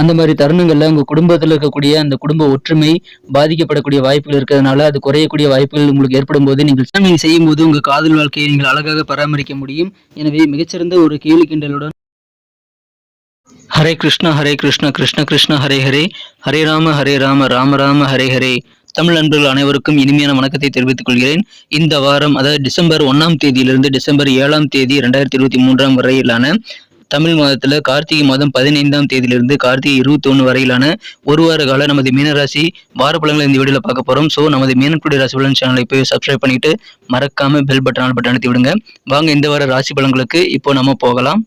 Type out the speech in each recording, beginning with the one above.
அந்த மாதிரி தருணங்கள்ல உங்க குடும்பத்தில் இருக்கக்கூடிய அந்த குடும்ப ஒற்றுமை பாதிக்கப்படக்கூடிய வாய்ப்புகள் இருக்கிறதுனால அது குறையக்கூடிய வாய்ப்புகள் உங்களுக்கு ஏற்படும் போது நீங்கள் நீங்கள் செய்யும் போது உங்க காதல் வாழ்க்கையை நீங்கள் அழகாக பராமரிக்க முடியும். எனவே மிகச்சிறந்த ஒரு கேலி கிண்டலுடன் ஹரே கிருஷ்ணா ஹரே கிருஷ்ணா கிருஷ்ண கிருஷ்ண ஹரே ஹரே. ஹரே ராம ஹரே ராம ராம ராம ஹரே ஹரே. தமிழ் அன்பர்கள் அனைவருக்கும் இனிமையான வணக்கத்தை தெரிவித்துக் கொள்கிறேன். இந்த வாரம் அதாவது டிசம்பர் ஒன்றாம் தேதியிலிருந்து டிசம்பர் ஏழாம் தேதி ரெண்டாயிரத்தி இருபத்தி மூன்றாம் வரையிலான தமிழ் மாதத்துல கார்த்திகை மாதம் பதினைந்தாம் தேதியிலிருந்து கார்த்திகை இருபத்தி ஒன்று வரையிலான ஒரு வார கால நமது மீனராசி வார பலன்களை இந்த வீடியோல பார்க்க போறோம். ஸோ நமது மீனக்குடி ராசி பலன் சேனலை போய் சப்ஸ்கிரைப் பண்ணிட்டு மறக்காம பெல் பட்டன் ஆல் பட்டன் அழுத்தி விடுங்க. வாங்க இந்த வார ராசி பலன்களுக்கு இப்போ நம்ம போகலாம்.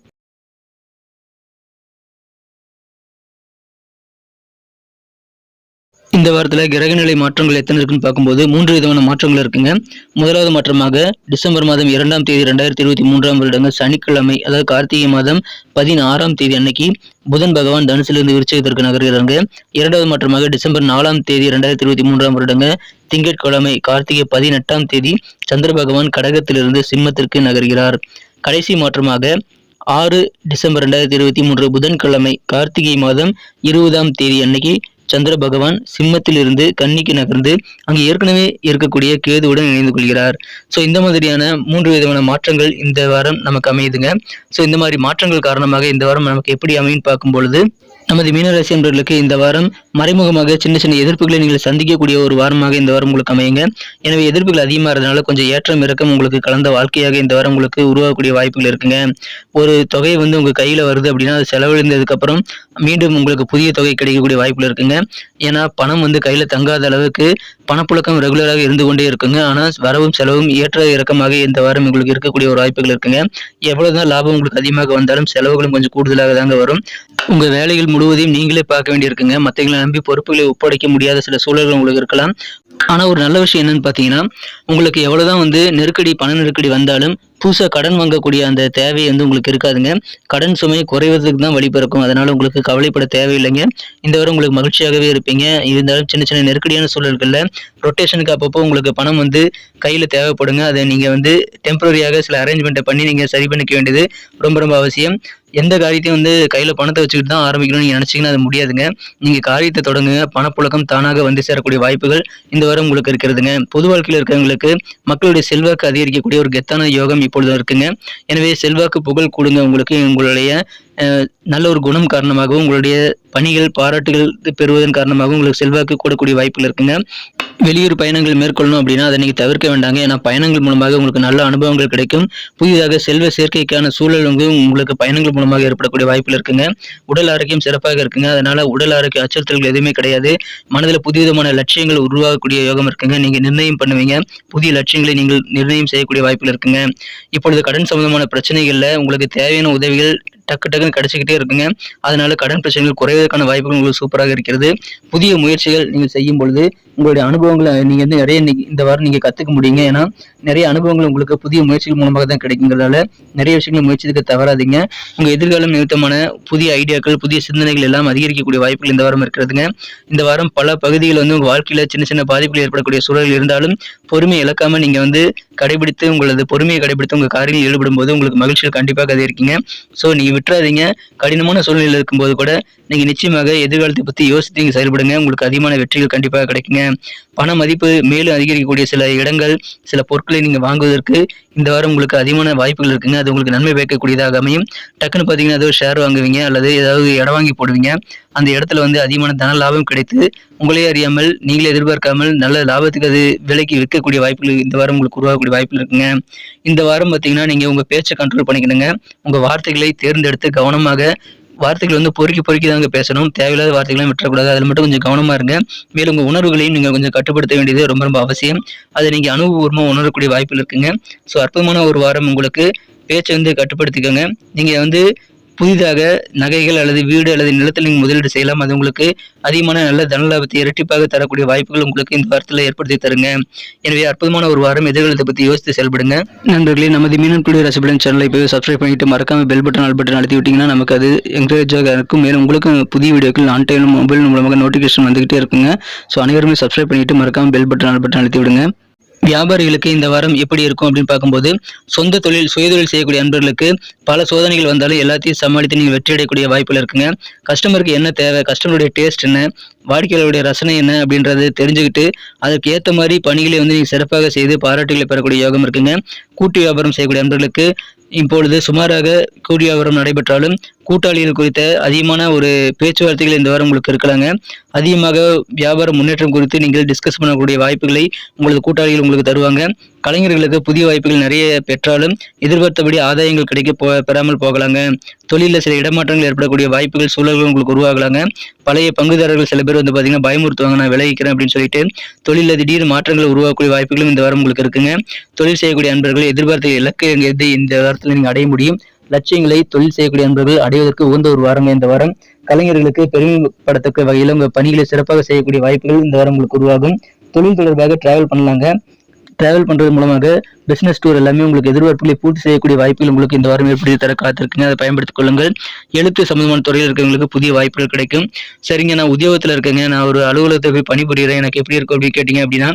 இந்த வாரத்தில் கிரகநிலை மாற்றங்கள் எத்தனை இருக்குன்னு பார்க்கும்போது மூன்று விதமான மாற்றங்கள் இருக்குங்க. முதலாவது மாற்றமாக டிசம்பர் மாதம் இரண்டாம் தேதி ரெண்டாயிரத்தி இருபத்தி மூன்றாம் வருடங்க சனிக்கிழமை அதாவது கார்த்திகை மாதம் பதினாறாம் தேதி அன்னைக்கு புதன் பகவான் தனுசிலிருந்து விருச்சகத்திற்கு நகர்கிறாங்க இரண்டாவது மாற்றமாக டிசம்பர் நாலாம் தேதி ரெண்டாயிரத்தி இருபத்தி மூன்றாம் வருடங்க திங்கட்கிழமை கார்த்திகை பதினெட்டாம் தேதி சந்திர பகவான் கடகத்திலிருந்து சிம்மத்திற்கு நகர்கிறார். கடைசி மாற்றமாக ஆறு டிசம்பர் ரெண்டாயிரத்தி இருபத்தி மூன்று புதன்கிழமை கார்த்திகை மாதம் இருபதாம் தேதி அன்னைக்கு சந்திர பகவான் சிம்மத்தில் இருந்து கன்னிக்கு நகர்ந்து அங்கு ஏற்கனவே இருக்கக்கூடிய கேதுவுடன் இணைந்து கொள்கிறார். ஸோ இந்த மாதிரியான மூன்று விதமான மாற்றங்கள் இந்த வாரம் நமக்கு அமையுதுங்க. ஸோ இந்த மாதிரி மாற்றங்கள் காரணமாக இந்த வாரம் நமக்கு எப்படி அமையும் பார்க்கும் பொழுது நமது மீனராசி என்பவர்களுக்கு இந்த வாரம் மறைமுகமாக சின்ன சின்ன எதிர்ப்புகளை நீங்கள் சந்திக்கக்கூடிய ஒரு வாரமாக இந்த வாரம் உங்களுக்கு அமையுங்க. எனவே எதிர்ப்புகள் அதிகமாக இருந்தனால கொஞ்சம் ஏற்றம் இறக்கம் உங்களுக்கு கலந்த வாழ்க்கையாக இந்த வாரம் உங்களுக்கு உருவாகக்கூடிய வாய்ப்புகள் இருக்குங்க. ஒரு தொகை வந்து உங்கள் கையில் வருது அப்படின்னா அது செலவழிந்ததுக்கு அப்புறம் மீண்டும் உங்களுக்கு புதிய தொகை கிடைக்கக்கூடிய வாய்ப்புகள் இருக்குங்க. ஏன்னா பணம் வந்து கையில் தங்காத அளவுக்கு பணப்புழக்கம் ரெகுலராக இருந்து கொண்டே இருக்குங்க. ஆனால் வரவும் செலவும் ஏற்ற இறக்கமாக இந்த வாரம் உங்களுக்கு இருக்கக்கூடிய ஒரு வாய்ப்புகள் இருக்குங்க. எவ்வளோதான் லாபம் உங்களுக்கு அதிகமாக வந்தாலும் செலவுகளும் கொஞ்சம் கூடுதலாக தாங்க வரும். உங்கள் வேலைகள் முழுவதையும் நீங்களே பார்க்க வேண்டியிருக்குங்க. மற்றவங்களை நம்பி பொறுப்புகளை ஒப்படைக்க முடியாத சில சூழல்கள் உங்களுக்கு இருக்கலாம். ஆனால் ஒரு நல்ல விஷயம் என்னன்னு பார்த்தீங்கன்னா உங்களுக்கு எவ்வளவுதான் வந்து நெருக்கடி பண நெருக்கடி வந்தாலும் புதுசாக கடன் வாங்கக்கூடிய அந்த தேவை வந்து உங்களுக்கு இருக்காதுங்க. கடன் சுமை குறைவதற்கு தான் வழிபிறக்கும் அதனால் உங்களுக்கு கவலைப்பட தேவையில்லைங்க. இந்த வாரம் உங்களுக்கு மகிழ்ச்சியாகவே இருப்பீங்க. இருந்தாலும் சின்ன சின்ன நெருக்கடியான சூழல்களில் ரொட்டேஷனுக்கு அப்பப்போ உங்களுக்கு பணம் வந்து கையில் தேவைப்படுங்க. அதை நீங்கள் வந்து டெம்பரரியாக சில அரேஞ்ச்மெண்ட்டை பண்ணி நீங்கள் சரி பண்ணிக்க வேண்டியது ரொம்ப ரொம்ப அவசியம். எந்த காரியத்தையும் வந்து கையில் பணத்தை வச்சுக்கிட்டு தான் ஆரம்பிக்கணும்னு நீங்கள் நினச்சிங்கன்னா அது முடியாதுங்க. நீங்கள் காரியத்தை தொடங்குங்க. பணப்புழக்கம் தானாக வந்து சேரக்கூடிய வாய்ப்புகள் இந்த வாரம் உங்களுக்கு இருக்கிறதுங்க. பொது வாழ்க்கையில் இருக்கிறவங்களுக்கு மக்களுடைய செல்வாக்கு அதிகரிக்கக்கூடிய ஒரு கெத்தான யோகம் இப்பொழுது இருக்குங்க. எனவே செல்வாக்கு புகழ் கொடுங்க உங்களுக்கு உங்களுடைய நல்ல ஒரு குணம் காரணமாகவும் உங்களுடைய பணிகள் பாராட்டுகள் பெறுவதன் காரணமாகவும் உங்களுக்கு செல்வாக்கு கூடக்கூடிய வாய்ப்புகள் இருக்குங்க. வெளியூர் பயணங்கள் மேற்கொள்ளணும் அப்படின்னா அதை நீங்கள் தவிர்க்க வேண்டாங்க. ஏன்னா பயணங்கள் மூலமாக உங்களுக்கு நல்ல அனுபவங்கள் கிடைக்கும். புதிதாக செல்வ சேர்க்கைக்கான சூழல் வந்து உங்களுக்கு பயணங்கள் மூலமாக ஏற்படக்கூடிய வாய்ப்பில் இருக்குங்க. உடல் ஆரோக்கியம் சிறப்பாக இருக்குங்க. அதனால உடல் ஆரோக்கிய அச்சுறுத்தல்கள் எதுவுமே கிடையாது. மனதில் புதுவிதமான லட்சியங்கள் உருவாகக்கூடிய யோகம் இருக்குங்க. நீங்கள் நிர்ணயம் பண்ணுவீங்க. புதிய லட்சியங்களை நீங்கள் நிர்ணயம் செய்யக்கூடிய வாய்ப்பில் இருக்குங்க. இப்பொழுது கடன் சம்பந்தமான பிரச்சனைகளில் உங்களுக்கு தேவையான உதவிகள் டக்கு டக்குன்னு கிடைச்சிக்கிட்டே இருக்குங்க. அதனால கடன் பிரச்சனைகள் குறைவதற்கான வாய்ப்புகள் உங்களுக்கு சூப்பராக இருக்கிறது. புதிய முயற்சிகள் நீங்கள் செய்யும் பொழுது உங்களுடைய அனுபவங்களை நீங்கள் வந்து நிறைய இந்த வாரம் நீங்கள் கற்றுக்க முடியுங்க. ஏன்னா நிறைய அனுபவங்கள் உங்களுக்கு புதிய முயற்சிகள் மூலமாக தான் கிடைக்குங்கிறதால நிறைய விஷயங்களை முயற்சிக்க தவறாதீங்க. உங்கள் எதிர்காலம் நிமித்தமான புதிய ஐடியாக்கள் புதிய சிந்தனைகள் எல்லாம் அதிகரிக்கக்கூடிய வாய்ப்புகள் இந்த வாரம் இருக்கிறதுங்க. இந்த வாரம் பல பகுதிகள் வந்து உங்கள் வாழ்க்கையில் சின்ன சின்ன பாதிப்புகள் ஏற்படக்கூடிய சூழல் இருந்தாலும் பொறுமை இழக்காம நீங்கள் வந்து கடைபிடித்து உங்களது பொறுமையை கடைபிடித்து உங்கள் காரியங்களில் ஈடுபடும் போது உங்களுக்கு மகிழ்ச்சியில் கண்டிப்பாக இருக்கீங்க ஸோ நீங்கள் விட்டுறாதீங்க. கடினமான சூழ்நிலையில் இருக்கும்போது கூட நீங்கள் நிச்சயமாக எதிர்காலத்தை பற்றி யோசித்து நீங்கள் செயல்படுங்க. உங்களுக்கு அதிகமான வெற்றிகள் கண்டிப்பாக கிடைக்குங்க. பண மதிப்பு மேலும் அதிகரிக்கக்கூடிய சில இடங்கள் சில பொருட்களை நீங்கள் வாங்குவதற்கு இந்த வாரம் உங்களுக்கு அதிகமான வாய்ப்புகள் இருக்குங்க. அது உங்களுக்கு நன்மை பயக்கக்கூடியதாக அமையும். டக்குன்னு பார்த்தீங்கன்னா ஏதோ ஷேர் வாங்குவீங்க அல்லது ஏதாவது இடம் வாங்கி போடுவீங்க. அந்த இடத்துல வந்து அதிகமான தன லாபம் கிடைத்து உங்களே அறியாமல் நீங்களே எதிர்பார்க்காமல் நல்ல லாபத்துக்கு அது விலைக்கு விற்கக்கூடிய வாய்ப்புகள் இந்த வாரம் உங்களுக்கு உருவாகக்கூடிய வாய்ப்புகள் இருக்குங்க. இந்த வாரம் பார்த்தீங்கன்னா நீங்கள் உங்கள் பேச்சை கண்ட்ரோல் பண்ணிக்கணுங்க. உங்கள் வார்த்தைகளை தேர்ந்தெடுத்து கவனமாக வார்த்தைகள் வந்து பொறுக்கி பொறுக்கி தாங்க பேசணும். தேவையில்லாத வார்த்தைகளையும் விட்டுறக்கூடாது. அதில் மட்டும் கொஞ்சம் கவனமா இருங்க. மேலும் உங்கள் உணர்வுகளையும் நீங்கள் கொஞ்சம் கட்டுப்படுத்த வேண்டியது ரொம்ப ரொம்ப அவசியம். அதை நீங்கள் அனுபவபூர்வமாக உணரக்கூடிய வாய்ப்பில் இருக்குங்க. ஸோ அற்புதமான ஒரு வாரம் உங்களுக்கு பேச்சை வந்து கட்டுப்படுத்திக்கோங்க. நீங்கள் வந்து புதிதாக நகைகள் அல்லது வீடு அல்லது நிலத்தில் நீங்கள் முதலீடு செய்யலாம். அது உங்களுக்கு அதிகமான நல்ல தனலாபத்தை இரட்டிப்பாக தரக்கூடிய வாய்ப்புகள் உங்களுக்கு இந்த வாரத்தில் ஏற்படுத்தி தருங்க. எனவே அற்புதமான ஒரு வாரம். எதிர்காலத்தை பற்றி யோசித்து செயல்படுங்க. நண்பர்களே நமது மீனன் குடி ரசபலன் சேனலை போய் சப்ஸ்கிரைப் பண்ணிட்டு மறக்காம பெல் பட்டன் ஆல் பட்டன் அழுத்தி விட்டீங்கன்னா நமக்கு அது என்கரேஜாக இருக்கும். மேலும் உங்களுக்கு புதிய வீடியோக்கள் ஆன் டைம் மொபைல் மூலமாக நோட்டிஃபிகேஷன் வந்துகிட்டே இருக்குங்க. ஸோ அனைவருமே சப்ஸ்கிரைப் பண்ணிட்டு மறக்காம பெல் பட்டன் ஆல் பட்டன் அழுத்தி விடுங்க. வியாபாரிகளுக்கு இந்த வாரம் எப்படி இருக்கும் அப்படின்னு பார்க்கும்போது சொந்த தொழில் சுயதொழில் செய்யக்கூடிய அன்பர்களுக்கு பல சோதனைகள் வந்தாலும் எல்லாத்தையும் சமாளித்து நீங்கள் வெற்றி அடையக்கூடிய இருக்குங்க. கஸ்டமருக்கு என்ன தேவை? கஸ்டமருடைய டேஸ்ட் என்ன? வாடிக்கையாளருடைய ரசனை என்ன? அப்படின்றத தெரிஞ்சுக்கிட்டு அதற்கு ஏற்ற மாதிரி பணிகளை வந்து நீங்கள் சிறப்பாக செய்து பாராட்டுகளை பெறக்கூடிய யோகம் இருக்குங்க. கூட்டு வியாபாரம் செய்யக்கூடிய அன்பர்களுக்கு இப்பொழுது சுமாராக கூடிய விவரம் நடைபெற்றாலும் கூட்டாளிகள் குறித்த அதிகமான ஒரு பேச்சுவார்த்தைகள் இந்த வாரம் உங்களுக்கு இருக்கலாங்க. அதிகமாக வியாபார முன்னேற்றம் குறித்து நீங்கள் டிஸ்கஸ் பண்ணக்கூடிய வாய்ப்புகளை உங்களது கூட்டாளிகள் உங்களுக்கு தருவாங்க. கலைஞர்களுக்கு புதிய வாய்ப்புகள் நிறைய பெற்றாலும் எதிர்பார்த்தபடி ஆதாயங்கள் கிடைக்க போ பெறாமல் போகலாங்க. தொழிலில் சில இடமாற்றங்கள் ஏற்படக்கூடிய வாய்ப்புகள் சூழல்கள் உங்களுக்கு உருவாகலாங்க. பழைய பங்குதாரர்கள் சில பேர் வந்து பார்த்தீங்கன்னா பயமுறுத்துவாங்க நான் விலகிக்கிறேன் அப்படின்னு சொல்லிட்டு தொழிலில் திடீர் மாற்றங்கள் உருவாக்கக்கூடிய வாய்ப்புகளும் இந்த வாரம் உங்களுக்கு இருக்குங்க. தொழில் செய்யக்கூடிய அன்பர்கள் எதிர்பார்த்த இலக்கு எது இந்த வாரத்தில் நீங்கள் அடைய முடியும். லட்சியங்களை தொழில் செய்யக்கூடிய அன்பர்கள் அடைவதற்கு உகந்த ஒரு வாரம் இந்த வாரம். கலைஞர்களுக்கு பெருமைப்படத்தக்க வகையில் உங்கள் பணிகளை சிறப்பாக செய்யக்கூடிய வாய்ப்புகள் இந்த வாரம் உங்களுக்கு உருவாகும். தொழில் தொடர்பாக டிராவல் பண்ணலாங்க. டிராவல் பண்ணுறது மூலமாக பிஸ்னஸ் டூர் எல்லாமே உங்களுக்கு எதிர்பார்ப்புகளை பூர்த்தி செய்யக்கூடிய வாய்ப்புகள் உங்களுக்கு இந்த வாரம் ஏற்படுத்தி தர காத்திருக்குங்க. அதை பயன்படுத்திக் கொள்ளுங்கள். எழுத்து சம்பந்தமான துறையில் இருக்கிறவங்களுக்கு புதிய வாய்ப்புகள் கிடைக்கும். சரிங்க நான் உத்தியோகத்தில் இருக்கேங்க. நான் ஒரு அலுவலகத்தை போய் பணிபுரிகிறேன் எனக்கு எப்படி இருக்கும் அப்படின்னு கேட்டீங்க அப்படின்னா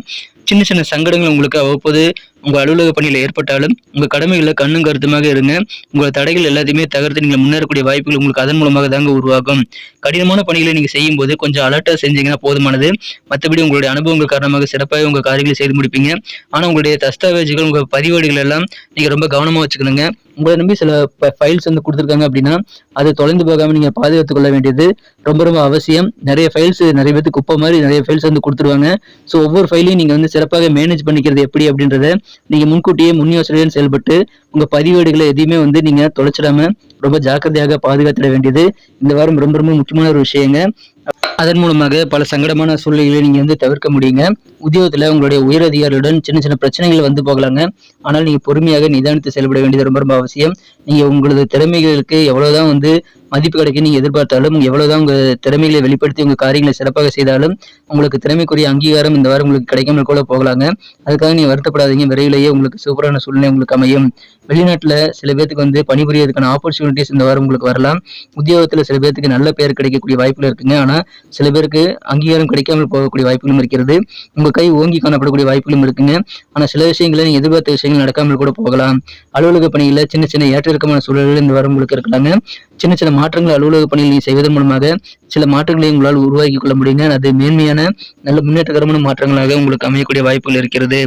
சின்ன சின்ன சங்கடங்கள் உங்களுக்கு அவ்வப்போது உங்கள் அலுவலக பணியில் ஏற்பட்டாலும் உங்கள் கடமைகளில் கண்ணும் கருத்துமாக இருங்க. உங்கள் தடைகள் எல்லாத்தையுமே தகர்த்து நீங்கள் முன்னேறக்கூடிய வாய்ப்புகள் உங்களுக்கு அதன் மூலமாக தாங்க உருவாகும். கடினமான பணிகளை நீங்கள் செய்யும்போது கொஞ்சம் அலர்ட்டாக செஞ்சீங்கன்னா போதுமானது. மற்றபடி உங்களுடைய அனுபவங்கள் காரணமாக சிறப்பாக உங்கள் காரியங்களை செய்து முடிப்பீங்க. ஆனால் உங்களுடைய தஸ்தாவேஜுகள் உங்கள் பதிவேடுகள் எல்லாம் நீங்கள் ரொம்ப கவனமாக வச்சுக்கணுங்க. உங்களை நம்பி சில ஃபைல்ஸ் வந்து கொடுத்துருக்காங்க அப்படின்னா அது தொலைந்து போகாமல் நீங்கள் பாதுகாத்து கொள்ள வேண்டியது ரொம்ப ரொம்ப அவசியம். நிறைய ஃபைல்ஸ் நிறைய பேருக்கு குப்பை மாதிரி நிறைய ஃபைல்ஸ் வந்து கொடுத்துருவாங்க. ஸோ ஒவ்வொரு ஃபைலையும் நீங்கள் வந்து சிறப்பாக மேனேஜ் பண்ணிக்கிறது எப்படி அப்படின்றத நீங்கள் முன்கூட்டியே முன் யோசனையுடன் செயல்பட்டு உங்கள் பதிவேடுகளை எதையுமே வந்து நீங்கள் தொலைச்சிடாம ரொம்ப ஜாக்கிரதையாக பாதுகாத்திட வேண்டியது இந்த வாரம் ரொம்ப ரொம்ப முக்கியமான ஒரு விஷயங்க. அதன் மூலமாக பல சங்கடமான சூழ்நிலைகளை நீங்க வந்து தவிர்க்க முடியுங்க. உத்தியோகத்துல உங்களுடைய உயர் அதிகாரியுடன் சின்ன சின்ன பிரச்சனைகள் வந்து போகலாங்க. ஆனால் நீங்க பொறுமையாக நிதானித்து செயல்பட வேண்டியது ரொம்ப ரொம்ப அவசியம். நீங்க உங்களது திறமைகளுக்கு எவ்வளவுதான் வந்து மதிப்பு கிடைக்க நீங்க எதிர்பார்த்தாலும் எவ்வளவுதான் உங்க திறமைகளை வெளிப்படுத்தி உங்க காரியங்களை சிறப்பாக செய்தாலும் உங்களுக்கு திறமைக்குரிய அங்கீகாரம் இந்த வாரம் உங்களுக்கு கிடைக்காமல் கூட போகலாங்க. அதுக்காக நீங்க வருத்தப்படாதீங்க. விரைவிலேயே உங்களுக்கு சூப்பரான சூழ்நிலை உங்களுக்கு அமையும். வெளிநாட்டுல சில பேருக்கு வந்து பணிபுரியதுக்கான ஆப்பர்ச்சுனிட்டிஸ் இந்த வாரம் உங்களுக்கு வரலாம். உத்தியோகத்துல சில பேருக்கு நல்ல பெயர் கிடைக்கக்கூடிய வாய்ப்புகள் இருக்குங்க. சில பேருக்கு அங்கீகாரம் கிடைக்காமல் போகக்கூடிய வாய்ப்புகளும் இருக்கிறது. உங்க கை ஓங்கி காணப்படக்கூடிய வாய்ப்புகளும் இருக்குங்க. ஆனால் சில விஷயங்களை நீங்கள் எதிர்பார்த்த விஷயங்கள் நடக்காமல் கூட போகலாம். அலுவலக பணியில் சின்ன சின்ன ஏற்ற இறக்கமான சூழல்கள் இந்த வாரம் உங்களுக்கு இருக்கலாங்க. சின்ன சின்ன மாற்றங்கள் அலுவலக பணியில் நீங்கள் செய்வதன் மூலமாக சில மாற்றங்களை உங்களால் உருவாக்கி கொள்ள முடியுங்க. அது மேன்மையான நல்ல முன்னேற்றகரமான மாற்றங்களாக உங்களுக்கு அமையக்கூடிய வாய்ப்புகள் இருக்கிறது.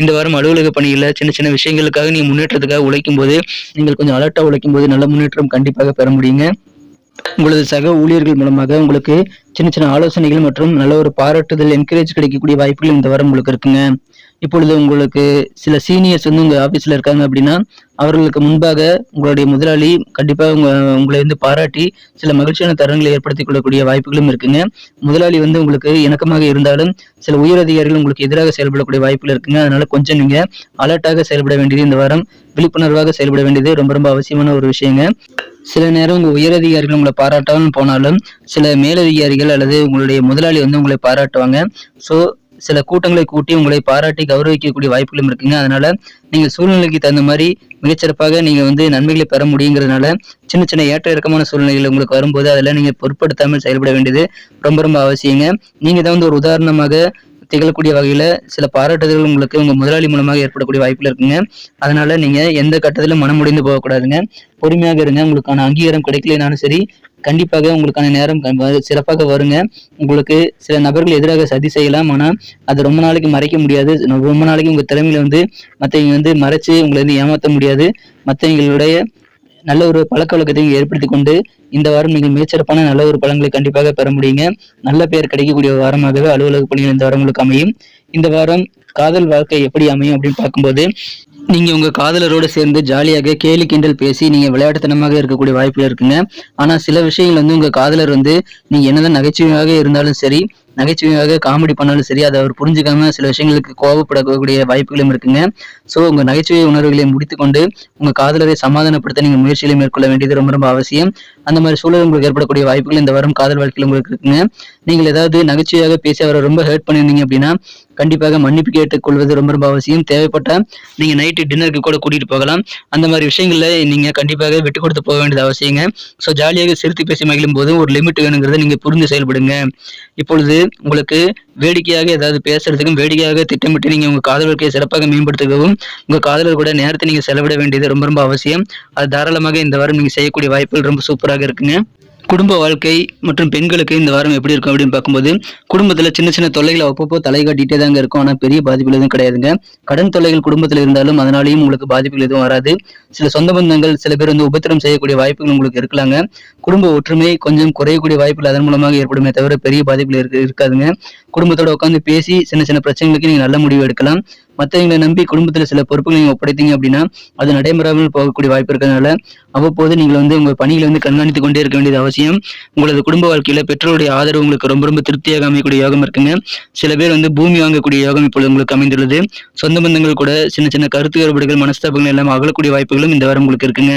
இந்த வாரம் அலுவலக பணியில் சின்ன சின்ன விஷயங்களுக்காக நீங்கள் முன்னேற்றத்துக்காக உழைக்கும் போது நீங்கள் கொஞ்சம் அலர்ட்டாக உழைக்கும் போது நல்ல முன்னேற்றம் கண்டிப்பாக பெற முடியுங்க. உங்களது சக ஊழியர்கள் மூலமாக உங்களுக்கு சின்ன சின்ன ஆலோசனைகள் மற்றும் நல்ல ஒரு பாராட்டுதல் என்கரேஜ் கிடைக்கக்கூடிய வாய்ப்புகள் இந்த வாரம் உங்களுக்கு இருக்குங்க. இப்பொழுது உங்களுக்கு சில சீனியர்ஸ் வந்து உங்க ஆபீஸ்ல இருக்காங்க அப்படின்னா அவர்களுக்கு முன்பாக உங்களுடைய முதலாளி கண்டிப்பாக உங்க உங்களை வந்து பாராட்டி சில மகிழ்ச்சியான தருணங்களை ஏற்படுத்திக் கொள்ளக்கூடிய வாய்ப்புகளும் இருக்குங்க. முதலாளி வந்து உங்களுக்கு இணக்கமாக இருந்தாலும் சில உயர் அதிகாரிகள் உங்களுக்கு எதிராக செயல்படக்கூடிய வாய்ப்புகள் இருக்குங்க. அதனால கொஞ்சம் நீங்க அலர்ட்டாக செயல்பட வேண்டியது இந்த வாரம். விழிப்புணர்வாக செயல்பட வேண்டியது ரொம்ப ரொம்ப அவசியமான ஒரு விஷயங்க. சில நேரம் உங்க உயரதிகாரிகள் உங்களை பாராட்டாமல் போனாலும் சில மேலதிகாரிகள் அல்லது உங்களுடைய முதலாளி வந்து உங்களை பாராட்டுவாங்க. ஸோ சில கூட்டங்களை கூட்டி உங்களை பாராட்டி கௌரவிக்கக்கூடிய வாய்ப்புகளும் இருக்குங்க. அதனால நீங்க சூழ்நிலைக்கு தகுந்த மாதிரி மிகச்சிறப்பாக நீங்க வந்து நன்மைகளை பெற முடியுங்கிறதுனால சின்ன சின்ன ஏற்ற இறக்கமான சூழ்நிலைகள் உங்களுக்கு வரும்போது அதெல்லாம் நீங்க பொருட்படுத்தாமல் செயல்பட வேண்டியது ரொம்ப ரொம்ப அவசியங்க. நீங்க தான் வந்து ஒரு உதாரணமாக திகழக்கூடிய வகையில் சில பாராட்டுதல்கள் உங்களுக்கு உங்கள் முதலாளி மூலமாக ஏற்படக்கூடிய வாய்ப்பில் இருக்குங்க. அதனால நீங்கள் எந்த கட்டத்திலும் மனம் முடிந்து போகக்கூடாதுங்க. பொறுமையாக இருங்க. உங்களுக்கான அங்கீகாரம் கிடைக்கலனாலும் சரி கண்டிப்பாக உங்களுக்கான நேரம் சிறப்பாக வருங்க. உங்களுக்கு சில நபர்கள் எதிராக சதி செய்யலாம். ஆனால் அது ரொம்ப நாளைக்கு மறைக்க முடியாது. ரொம்ப நாளைக்கு உங்கள் திறமையில வந்து மற்றவங்க வந்து மறைச்சு உங்களை வந்து ஏமாற்ற முடியாது. மற்றவங்களுடைய நல்ல ஒரு பழக்க வழக்கத்தை ஏற்படுத்தி கொண்டு இந்த வாரம் நீங்கள் மிகச்சிறப்பான நல்ல ஒரு பலன்களை கண்டிப்பாக பெற முடியுங்க. நல்ல பெயர் கிடைக்கக்கூடிய வாரமாகவே அலுவலக பணிகள் இந்த வாரம் உங்களுக்கு அமையும். இந்த வாரம் காதல் வாழ்க்கை எப்படி அமையும் அப்படின்னு பார்க்கும்போது நீங்க உங்க காதலரோடு சேர்ந்து ஜாலியாக கேலி கிண்டல் பேசி நீங்க விளையாட்டுத்தனமாக இருக்கக்கூடிய வாய்ப்புகள் இருக்குங்க. ஆனா சில விஷயங்கள் வந்து உங்க காதலர் வந்து நீங்க என்னதான் நகைச்சுவையாக இருந்தாலும் சரி நகைச்சுவையாக காமெடி பண்ணாலும் சரி அதை அவர் புரிஞ்சுக்காம சில விஷயங்களுக்கு கோபப்படக்கூடிய வாய்ப்புகளும் இருக்குங்க. ஸோ உங்க நகைச்சுவை உணர்வுகளை முடித்துக்கொண்டு உங்க காதலரை சமாதானப்படுத்த நீங்க முயற்சிகளை மேற்கொள்ள வேண்டியது ரொம்ப ரொம்ப அவசியம். அந்த மாதிரி சூழல் உங்களுக்கு ஏற்படக்கூடிய வாய்ப்புகள் இந்த வரும் காதல் வாழ்க்கையில் உங்களுக்கு இருக்குங்க. நீங்கள் ஏதாவது நகைச்சுவையாக பேசி அவரை ரொம்ப ஹேர்ட் பண்ணியிருந்தீங்க அப்படின்னா கண்டிப்பாக மன்னிப்பு கேட்டுக் கொள்வது ரொம்ப ரொம்ப அவசியம். தேவைப்பட்ட நீங்கள் நைட்டு டின்னருக்கு கூட கூட்டிகிட்டு போகலாம். அந்த மாதிரி விஷயங்களில் நீங்கள் கண்டிப்பாக விட்டு கொடுத்து போக வேண்டியது அவசியங்க. ஸோ ஜாலியாக சிரித்து பேசி மகிழும் போதும் ஒரு லிமிட் வேணுங்கிறத நீங்கள் புரிந்து செயல்படுங்க. இப்பொழுது உங்களுக்கு வேடிக்கையாக ஏதாவது பேசுறதுக்கும் வேடிக்கையாக திட்டமிட்டு நீங்கள் உங்கள் காதலர்களை சிறப்பாக மேம்படுத்துகவும் உங்கள் காதலர் கூட நேரத்தை நீங்கள் செலவிட வேண்டியது ரொம்ப ரொம்ப அவசியம். அது தாராளமாக இந்த வாரம் நீங்கள் செய்யக்கூடிய வாய்ப்புகள் ரொம்ப சூப்பராக இருக்குங்க. குடும்ப வாழ்க்கை மற்றும் பெண்களுக்கு இந்த வாரம் எப்படி இருக்கும் அப்படின்னு பார்க்கும்போது குடும்பத்தில் சின்ன சின்ன தொல்லைகள் அப்பப்போ தலை காட்டிகிட்டே தாங்க இருக்கும். ஆனால் பெரிய பாதிப்புகள் எதுவும் கிடையாதுங்க. கடன் தொல்லைகள் குடும்பத்தில் இருந்தாலும் அதனாலையும் உங்களுக்கு பாதிப்புகள் எதுவும் வராது. சில சொந்த பந்தங்கள் சில பேர் வந்து உபத்திரம் செய்யக்கூடிய வாய்ப்புகள் உங்களுக்கு இருக்கலாங்க. குடும்ப ஒற்றுமை கொஞ்சம் குறையக்கூடிய வாய்ப்புகள் அதன் மூலமாக ஏற்படுமே தவிர பெரிய பாதிப்புகள் இருக்கு இருக்காதுங்க. குடும்பத்தோட உட்காந்து பேசி சின்ன சின்ன பிரச்சனைகளுக்கு நீங்கள் நல்ல முடிவு எடுக்கலாம். மற்றவங்களை நம்பி குடும்பத்தில் சில பொறுப்புகளை நீங்கள் ஒப்படைத்தீங்க அப்படின்னா அது நடைபெறாமல் போகக்கூடிய வாய்ப்பு இருக்கிறதுனால அவ்வப்போது நீங்கள் வந்து உங்கள் பணிகளை வந்து கண்காணித்து கொண்டே இருக்க வேண்டியது அவசியம். உங்களது குடும்ப வாழ்க்கையில பெற்றோருடைய ஆதரவு உங்களுக்கு ரொம்ப ரொம்ப திருப்தியாக அமையக்கூடிய யோகம் இருக்குங்க. சில பேர் வந்து பூமி வாங்கக்கூடிய யோகம் இப்பொழுது உங்களுக்கு அமைந்துள்ளது. சொந்த பந்தங்கள் கூட சின்ன சின்ன கருத்து வேறுபாடுகள் மனஸ்தாபங்கள் எல்லாம் அகலக்கூடிய வாய்ப்புகளும் இந்த வாரம் உங்களுக்கு இருக்குங்க.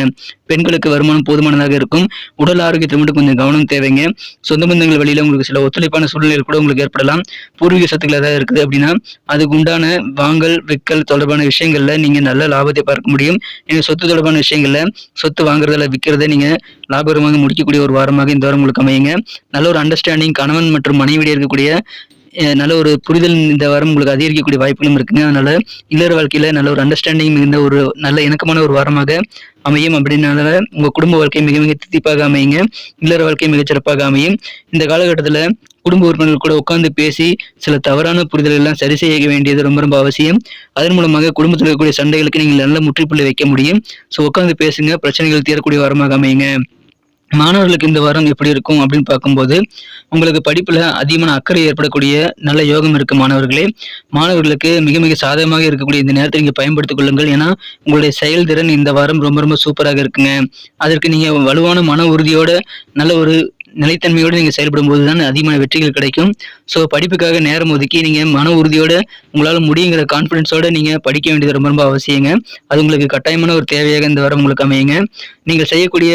பெண்களுக்கு வருமானம் போதுமானதாக இருக்கும். உடல் ஆரோக்கியத்தில் மட்டும் கொஞ்சம் கவனம் தேவைங்க. சொந்த பந்தங்கள் வழியில உங்களுக்கு சில ஒத்துழைப்பான சூழ்நிலைகள் கூட உங்களுக்கு ஏற்படலாம். பூர்வீக சொத்துக்கள் ஏதாவது இருக்குது அப்படின்னா அதுக்கு உண்டான வாங்கல் விற்கல் தொடர்பான விஷயங்கள்ல நீங்க நல்ல லாபத்தை பார்க்க முடியும். நீங்க சொத்து தொடர்பான விஷயங்கள்ல சொத்து வாங்குறதுல விற்கிறத நீங்க லாபகரமாக முடிக்கக்கூடிய ஒரு வாரமாக இந்த வாரம் உங்களுக்கு அமையுங்க. நல்ல ஒரு அண்டர்ஸ்டாண்டிங் கணவன் மற்றும் மனைவியிடையே இருக்கக்கூடிய நல்ல ஒரு புரிதல் இந்த வாரம் உங்களுக்கு அதிகரிக்கக்கூடிய வாய்ப்புகளும் இருக்குங்க. அதனால இல்லற வாழ்க்கையில நல்ல ஒரு அண்டர்ஸ்டாண்டிங் மிகுந்த ஒரு நல்ல இணக்கமான ஒரு வாரமாக அமையும் அப்படின்னால உங்க குடும்ப வாழ்க்கை மிக மிக தித்திப்பாக அமையுங்க. இல்லற வாழ்க்கை மிக சிறப்பாக அமையும். இந்த காலகட்டத்துல குடும்ப உறுப்பினர்கள் கூட உட்கார்ந்து பேசி சில தவறான புரிதல் எல்லாம் சரி செய்ய வேண்டியது ரொம்ப ரொம்ப அவசியம். அதன் மூலமாக குடும்பத்தில் இருக்கக்கூடிய சண்டைகளுக்கு நீங்கள் நல்ல முற்றுப்புள்ளி வைக்க முடியும். ஸோ உட்காந்து பேசுங்க பிரச்சனைகள் தீரக்கூடிய வாரமாக அமையுங்க. மாணவர்களுக்கு இந்த வாரம் எப்படி இருக்கும் அப்படின்னு பார்க்கும்போது உங்களுக்கு படிப்பில் அதிகமான அக்கறை ஏற்படக்கூடிய நல்ல யோகம் இருக்குது மாணவர்களே. மாணவர்களுக்கு மிக மிக சாதகமாக இருக்கக்கூடிய இந்த நேரத்தை நீங்கள் பயன்படுத்திக் கொள்ளுங்கள். ஏன்னா உங்களுடைய செயல்திறன் இந்த வாரம் ரொம்ப ரொம்ப சூப்பராக இருக்குங்க. அதற்கு நீங்கள் வலுவான மன உறுதியோட நல்ல ஒரு நிலைத்தன்மையோடு நீங்கள் செயல்படும் போது தான் அதிகமான வெற்றிகள் கிடைக்கும். ஸோ படிப்புக்காக நேரம் ஒதுக்கி நீங்கள் மன உறுதியோட உங்களால் முடியுங்கிற கான்ஃபிடன்ஸோட நீங்கள் படிக்க வேண்டியது ரொம்ப ரொம்ப அவசியங்க. அது உங்களுக்கு கட்டாயமான ஒரு தேவையாக இந்த வாரம் உங்களுக்கு அமையுங்க. நீங்கள் செய்யக்கூடிய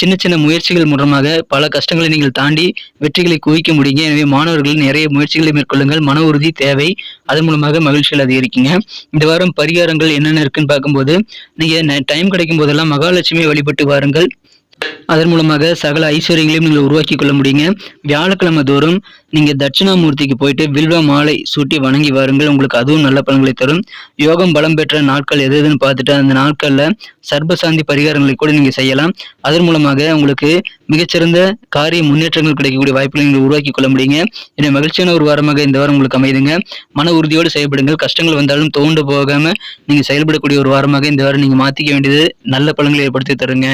சின்ன சின்ன முயற்சிகள் மூலமாக பல கஷ்டங்களை நீங்கள் தாண்டி வெற்றிகளை குவிக்க முடியுங்க. எனவே மாணவர்கள் நிறைய முயற்சிகளை மேற்கொள்ளுங்கள். மன உறுதி தேவை. அதன் மூலமாக மகிழ்ச்சிகள் அதிகரிக்குங்க. இந்த வாரம் பரிகாரங்கள் என்னென்ன இருக்குன்னு பார்க்கும்போது நீங்க டைம் கிடைக்கும் போதெல்லாம் மகாலட்சுமியை வழிபட்டு வாருங்கள். அதன் மூலமாக சகல ஐஸ்வர்யங்களையும் நீங்கள் உருவாக்கி கொள்ள முடியுங்க. வியாழக்கிழமை தோறும் நீங்கள் தட்சிணாமூர்த்திக்கு போயிட்டு வில்வ மாலை சூட்டி வணங்கி வாருங்கள். உங்களுக்கு அதுவும் நல்ல பலன்களை தரும். யோகம் பலம் பெற்ற நாட்கள் எது எதுன்னு பார்த்துட்டு அந்த நாட்களில் சர்பசாந்தி பரிகாரங்களை கூட நீங்கள் செய்யலாம். அதன் மூலமாக உங்களுக்கு மிகச்சிறந்த காரிய முன்னேற்றங்கள் கிடைக்கக்கூடிய வாய்ப்புகளை நீங்கள் உருவாக்கி கொள்ள முடியுங்க. என்னை மகிழ்ச்சியான ஒரு வாரமாக இந்த வாரம் உங்களுக்கு அமைதுங்க. மன உறுதியோடு செயல்படுங்கள். கஷ்டங்கள் வந்தாலும் தோண்டு போகாமல் நீங்கள் செயல்படக்கூடிய ஒரு வாரமாக இந்த வாரம் நீங்கள் மாற்றிக்க வேண்டியது நல்ல பலன்களை ஏற்படுத்தி தருங்க.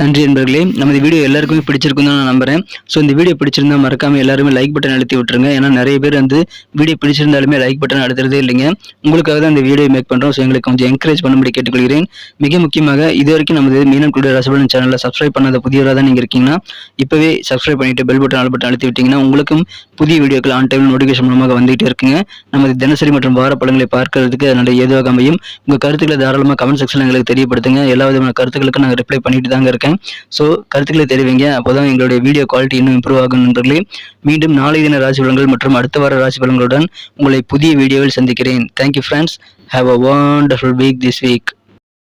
நன்றி நண்பர்களே. நமது வீடியோ எல்லாருக்குமே பிடிச்சிருக்கும் தான் நான் நம்புறேன். ஸோ இந்த வீடியோ பிடிச்சிருந்தா மறக்காம எல்லாருமே லைக் பட்டன் அழுத்தி விட்டுருங்க. ஏன்னா நிறைய பேர் வந்து வீடியோ பிடிச்சிருந்தாலுமே லைக் பட்டன் அழுத்துறதே இல்லைங்க. உங்களுக்காக தான் இந்த வீடியோ மேக் பண்றோம். ஸோ எங்களுக்கு கொஞ்சம் என்கரேஜ் பண்ணும்படி கேட்டுக்கொள்கிறேன். மிக முக்கியமாக இது வரைக்கும் நமது மீனம் குடிய ரசபலன் சேனலில் சப்ஸ்கிரைப் பண்ணாத புதியவராக தான் நீங்கள் இருக்கீங்கன்னா இப்போவே சப்ஸ்கிரைப் பண்ணிட்டு பெல் பட்டன் ஆல் பட்டன் அழுத்தி விட்டீங்கன்னா உங்களுக்கும் புதிய வீடியோக்கள் ஆன் டைம் நோட்டிஃபிகேஷன் மூலமாக வந்துகிட்டே இருக்குங்க. நமது தினசரி மற்றும் வார படங்களை பார்க்கறதுக்கு அதனுடைய ஏதுவாக அமையும். உங்கள் கருத்துக்களை தாராளமாக கமெண்ட் செக்ஷனில் எங்களுக்கு தெரியப்படுத்துங்க. எல்லா விதமான கருத்துக்களுக்கும் நாங்கள் ரிப்ளை பண்ணிட்டு தாங்க இருக்கேன் ஸோ கருத்துக்களை தெரிவிங்க. அப்போதான் எங்களுடைய வீடியோ குவாலிட்டி இன்னும் இம்ப்ரூவ் ஆகும் நண்பர்களே மீண்டும் நாளை தின ராசி பலன்கள் மற்றும் அடுத்த வார ராசி பலன்களுடன் உங்களை புதிய வீடியோவில் சந்திக்கிறேன். Thank you friends have a wonderful week this week